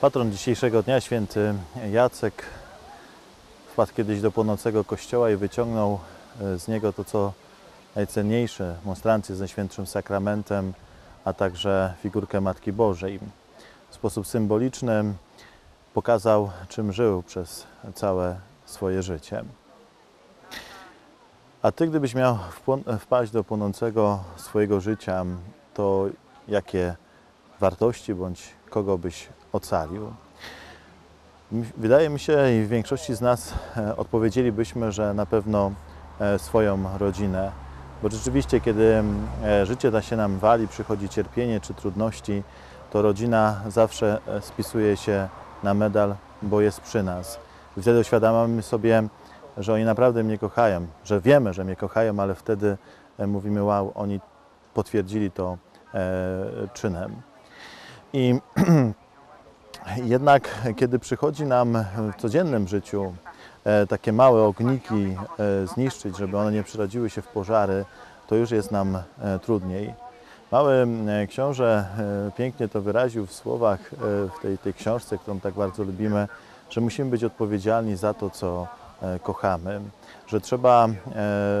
Patron dzisiejszego dnia, święty Jacek, wpadł kiedyś do płonącego kościoła i wyciągnął e, z niego to, co najcenniejsze, monstrancję z Najświętszym Sakramentem, a także figurkę Matki Bożej. W sposób symboliczny pokazał, czym żył przez całe swoje życie. A Ty, gdybyś miał wpaść do płonącego swojego życia, to jakie wartości bądź kogo byś ocalił? Wydaje mi się i w większości z nas e, odpowiedzielibyśmy, że na pewno e, swoją rodzinę, bo rzeczywiście, kiedy e, życie da się nam wali, przychodzi cierpienie czy trudności, to rodzina zawsze spisuje się na medal, bo jest przy nas. Wtedy uświadamiamy sobie, że oni naprawdę mnie kochają, że wiemy, że mnie kochają, ale wtedy mówimy, wow, oni potwierdzili to czynem. I jednak kiedy przychodzi nam w codziennym życiu e, takie małe ogniki e, zniszczyć, żeby one nie przerodziły się w pożary, to już jest nam e, trudniej. Mały książę pięknie to wyraził w słowach w tej, tej książce, którą tak bardzo lubimy, że musimy być odpowiedzialni za to, co kochamy, że trzeba,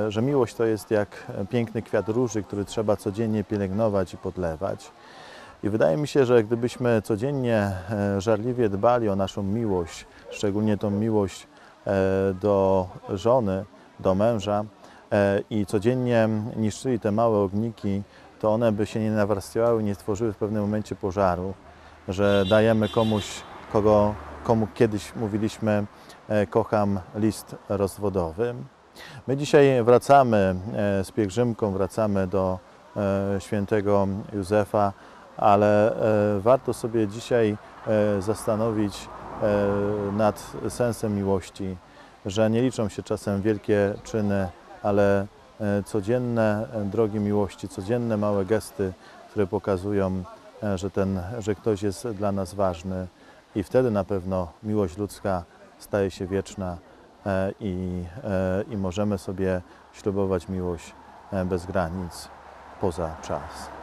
że miłość to jest jak piękny kwiat róży, który trzeba codziennie pielęgnować i podlewać. I wydaje mi się, że gdybyśmy codziennie e, żarliwie dbali o naszą miłość, szczególnie tą miłość e, do żony, do męża e, i codziennie niszczyli te małe ogniki, to one by się nie nawarstwiały, nie stworzyły w pewnym momencie pożaru, że dajemy komuś, kogo, komu kiedyś mówiliśmy, kocham list rozwodowy. My dzisiaj wracamy z pielgrzymką, wracamy do świętego Józefa, ale e, warto sobie dzisiaj e, zastanowić e, nad sensem miłości, że nie liczą się czasem wielkie czyny, ale codzienne drogi miłości, codzienne małe gesty, które pokazują, że, ten, że ktoś jest dla nas ważny i wtedy na pewno miłość ludzka staje się wieczna i, i możemy sobie ślubować miłość bez granic poza czas.